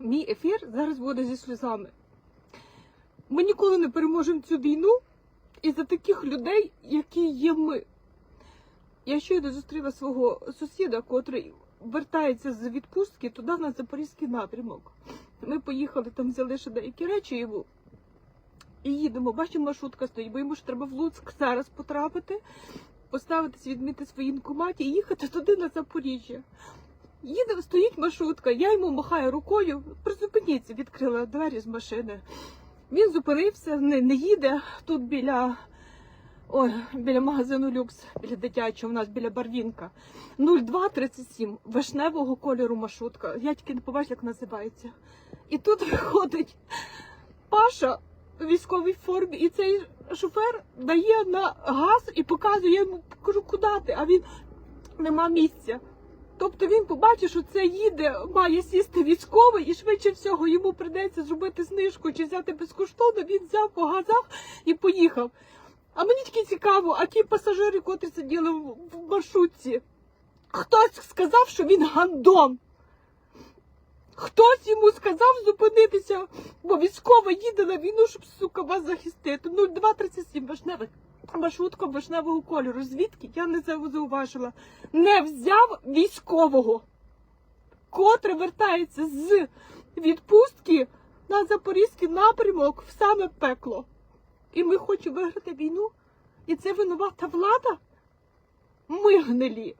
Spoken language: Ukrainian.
Мій ефір зараз буде зі сльозами. Ми ніколи не переможемо цю війну із-за таких людей, які є ми. Я щойно зустріла свого сусіда, котрий вертається з відпустки туди на Запорізький напрямок. Ми поїхали там, взяли ще деякі речі йому. І їдемо, бачимо, маршрутка стоїть, бо йому ж треба в Луцьк зараз потрапити, поставитись, відміти в своїй інкоматі і їхати туди на Запоріжжя. Їде, стоїть маршрутка, я йому махаю рукою, призупиніться, відкрила двері з машини. Він зупинився, не, не їде тут біля, ой, біля магазину люкс, біля дитячого, у нас біля Барвінка. 0237 вишневого кольору маршрутка. Я тільки не побачила, як називається. І тут виходить Паша у військовій формі, і цей шофер дає на газ і показує я йому, кажу, куди ти? А він нема місця. Тобто він побачив, що це їде, має сісти військовий, і швидше всього йому прийдеться зробити знижку чи взяти безкоштовно. Він взяв по газах і поїхав. А мені тільки цікаво, а ті пасажири, котрі сиділи в маршрутці, хтось сказав, що він гандон. Хтось йому сказав зупинитися, бо військова їде на війну, щоб сука вас захистити. 0237 вишневий. Маршрутка вишневого кольору. Звідки я не зауважила? Не взяв військового, котре вертається з відпустки на запорізький напрямок в саме пекло. І ми хочемо виграти війну. І це винувата влада? Ми гнилі.